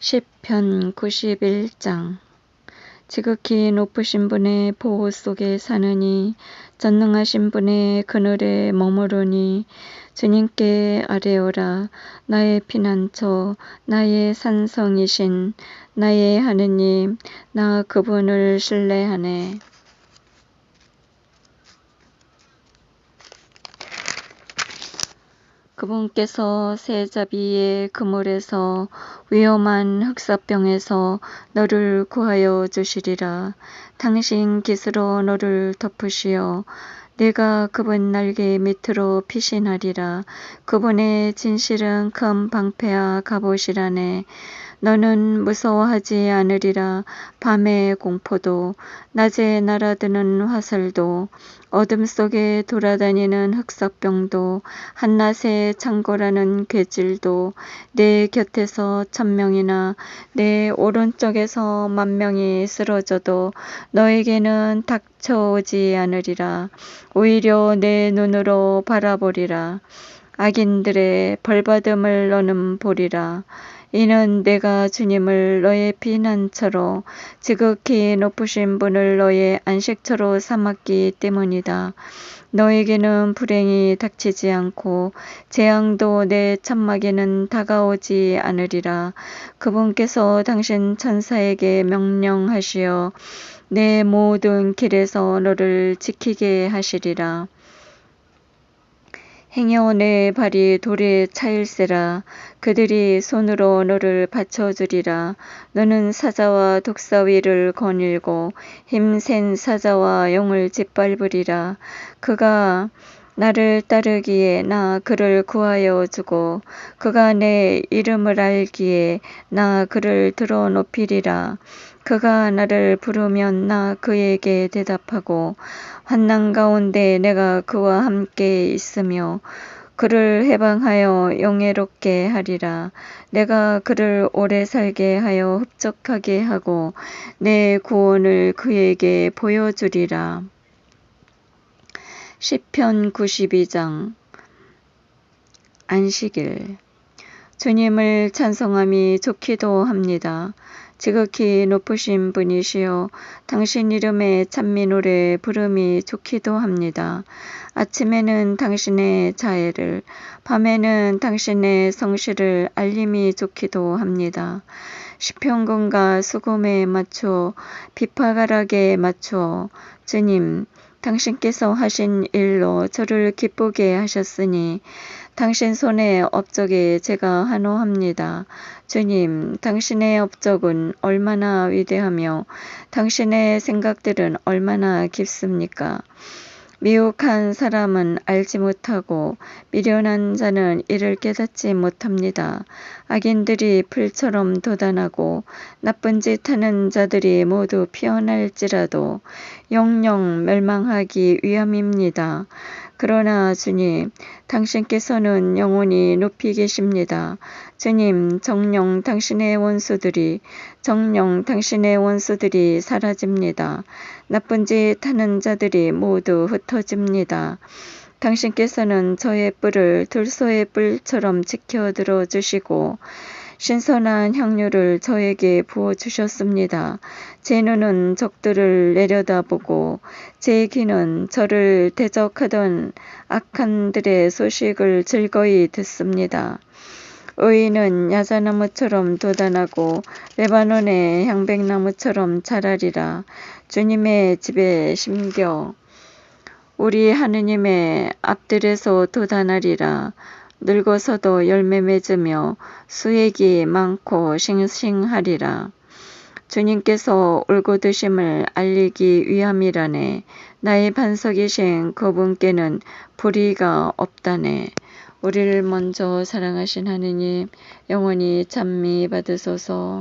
시편 91장 지극히 높으신 분의 보호 속에 사느니 전능하신 분의 그늘에 머무르니 주님께 아뢰오라 나의 피난처 나의 산성이신 나의 하느님 나 그분을 신뢰하네. 그분께서 새 자비의 그물에서 위험한 흑사병에서 너를 구하여 주시리라. 당신 깃으로 너를 덮으시어 내가 그분 날개 밑으로 피신하리라. 그분의 진실은 큰 방패와 갑옷이라네. 너는 무서워하지 않으리라. 밤의 공포도 낮에 날아드는 화살도 어둠 속에 돌아다니는 흑사병도 한낮에 창고라는 괴질도 내 곁에서 천명이나 내 오른쪽에서 만명이 쓰러져도 너에게는 닥쳐오지 않으리라. 오히려 내 눈으로 바라보리라. 악인들의 벌받음을 너는 보리라. 이는 내가 주님을 너의 피난처로 지극히 높으신 분을 너의 안식처로 삼았기 때문이다. 너에게는 불행이 닥치지 않고 재앙도 내 천막에는 다가오지 않으리라. 그분께서 당신 천사에게 명령하시어 내 모든 길에서 너를 지키게 하시리라. 행여 내 발이 돌에 차일세라. 그들이 손으로 너를 받쳐주리라. 너는 사자와 독사위를 거닐고 힘센 사자와 용을 짓밟으리라. 그가 나를 따르기에 나 그를 구하여 주고 그가 내 이름을 알기에 나 그를 들어 높이리라 그가 나를 부르면 나 그에게 대답하고 환난 가운데 내가 그와 함께 있으며 그를 해방하여 영예롭게 하리라. 내가 그를 오래 살게 하여 흡족하게 하고 내 구원을 그에게 보여주리라. 시편 92장 안식일 주님을 찬송함이 좋기도 합니다. 지극히 높으신 분이시여 당신 이름의 찬미 노래 부름이 좋기도 합니다. 아침에는 당신의 자애를 밤에는 당신의 성실을 알림이 좋기도 합니다. 시평군과 수금에 맞추어 비파가락에 맞추어 주님 당신께서 하신 일로 저를 기쁘게 하셨으니 당신 손의 업적에 제가 한호합니다. 주님, 당신의 업적은 얼마나 위대하며 당신의 생각들은 얼마나 깊습니까? 미혹한 사람은 알지 못하고 미련한 자는 이를 깨닫지 못합니다. 악인들이 풀처럼 도단하고 나쁜 짓 하는 자들이 모두 피어날지라도 영영 멸망하기 위함입니다. 그러나 주님, 당신께서는 영원히 높이 계십니다. 주님, 정령 당신의 원수들이, 정령 당신의 원수들이 사라집니다. 나쁜 짓 하는 자들이 모두 흩어집니다. 당신께서는 저의 뿔을 들소의 뿔처럼 지켜 들어 주시고 신선한 향료를 저에게 부어 주셨습니다. 제 눈은 적들을 내려다보고 제 귀는 저를 대적하던 악한들의 소식을 즐거이 듣습니다. 의인은 야자나무처럼 도단하고 레바논의 향백나무처럼 자라리라. 주님의 집에 심겨 우리 하느님의 앞들에서 도단하리라. 늙어서도 열매 맺으며 수액이 많고 싱싱하리라. 주님께서 울고 드심을 알리기 위함이라네. 나의 반석이신 그분께는 불의가 없다네. 우리를 먼저 사랑하신 하느님 영원히 찬미 받으소서.